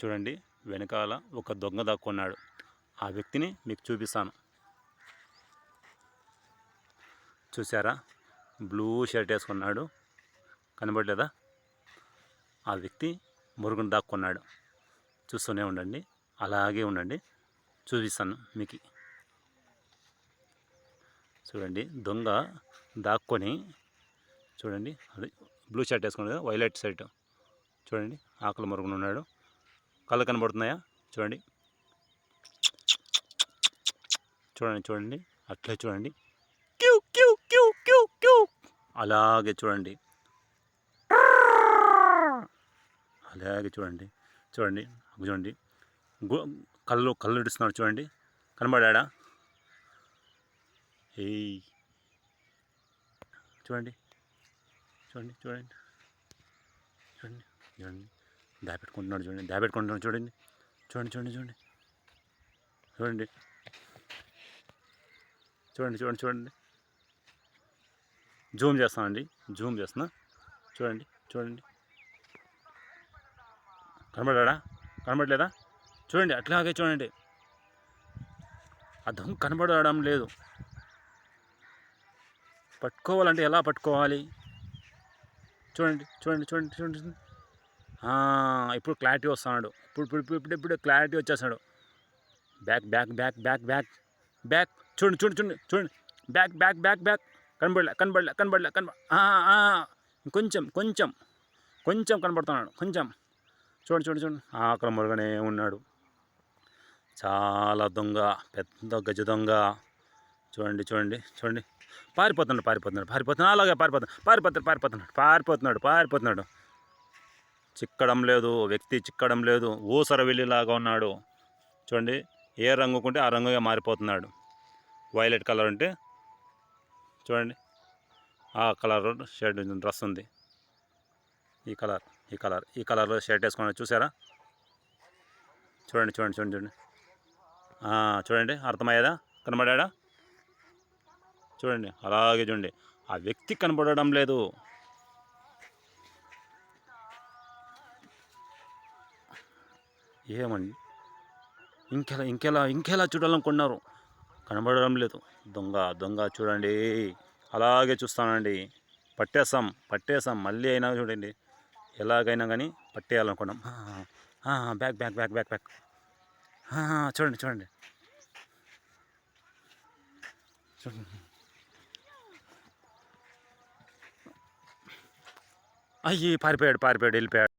చూడండి వెనకాల ఒక దొంగ దాక్కున్నాడు. ఆ వ్యక్తిని మీకు చూపిస్తాను. చూసారా బ్లూ షర్ట్ వేసుకున్నాడు. కనబడలేదా? ఆ వ్యక్తి మురుగును దాక్కున్నాడు. చూస్తూనే ఉండండి అలాగే ఉండండి. చూపిస్తాను మీకు. చూడండి దొంగ దాక్కొని చూడండి అది బ్లూ షర్ట్ వేసుకున్నాడు వైలెట్ షర్ట్. చూడండి ఆకలి మురుగును ఉన్నాడు కళ్ళు కనబడుతున్నాయా? చూడండి. చూడండి చూడండి. అట్లే చూడండి. క్యూ క్యూ క్యూ క్యూ క్యూ. అలాగే చూడండి. అలాగే చూడండి. చూడండి చూడండి. కళ్ళు కళ్ళు ఇడుస్తున్నాడు చూడండి. కనబడాడా? ఏయ్. చూడండి. చూడండి చూడండి. చూడండి చూడండి. దాపెట్టుకుంటున్నాడు చూడండి దాపెట్టుకుంటున్నాడు చూడండి. చూడండి చూడండి చూడండి. చూడండి. చూడండి చూడండి చూడండి. జూమ్ చేస్తానండి జూమ్ చేస్తున్నా. చూడండి చూడండి. కనబడ్డా కనబడలేదా? చూడండి అట్లాగే చూడండి. అర్థం కనబడడం లేదు. పట్టుకోవాలంటే ఎలా పట్టుకోవాలి? చూడండి చూడండి చూడండి చూడండి. ఇప్పుడు క్లారిటీ వస్తున్నాడు. ఇప్పుడు ఇప్పుడు ఇప్పుడు ఇప్పుడు క్లారిటీ వచ్చేస్తాడు back back back back back back చూడండి చూడండి చూడండి చూడండి. బ్యాక్ బ్యాక్ బ్యాక్ బ్యాక్ కనబడలే కనబడలే కనబడలే కనబడ కొంచెం కొంచెం కొంచెం కనబడుతున్నాడు కొంచెం. చూడండి చూడండి చూడండి. ఆకలి మురుగనే ఉన్నాడు. చాలా దొంగ పెద్ద గజ దొంగ. చూడండి చూడండి చూడండి. పారిపోతున్నాడు పారిపోతున్నాడు పారిపోతున్నాడు. అలాగే పారిపోతున్నాడు పారిపోతున్నాడు పారిపోతున్నాడు పారిపోతున్నాడు పారిపోతున్నాడు. చిక్కడం లేదు వ్యక్తి చిక్కడం లేదు ఊసర వెళ్ళిలాగా ఉన్నాడు. చూడండి ఏ రంగుకుంటే ఆ రంగుగా మారిపోతున్నాడు. వైలెట్ కలర్ ఉంటే చూడండి ఆ కలర్ షర్ట్ డ్రెస్ ఉంది. ఈ కలర్ ఈ కలర్ ఈ కలర్లో షర్ట్ వేసుకున్నాడు. చూసారా? చూడండి చూడండి చూడండి చూడండి. చూడండి అర్థమయ్యేదా? కనబడా చూడండి అలాగే చూడండి. ఆ వ్యక్తి కనబడడం లేదు. ఏమండి? ఇంకెలా ఇంకెలా ఇంకెలా చూడాలనుకున్నారు కనబడడం లేదు. దొంగ దొంగ చూడండి. అలాగే చూస్తానండి. పట్టేస్తాం పట్టేస్తాం మళ్ళీ అయినా చూడండి. ఎలాగైనా కానీ పట్టేయాలనుకున్నాం. Back back back back back. చూడండి చూడండి. చూడండి. అయ్యి పారిపోయాడు పారిపోయాడు వెళ్ళిపోయాడు.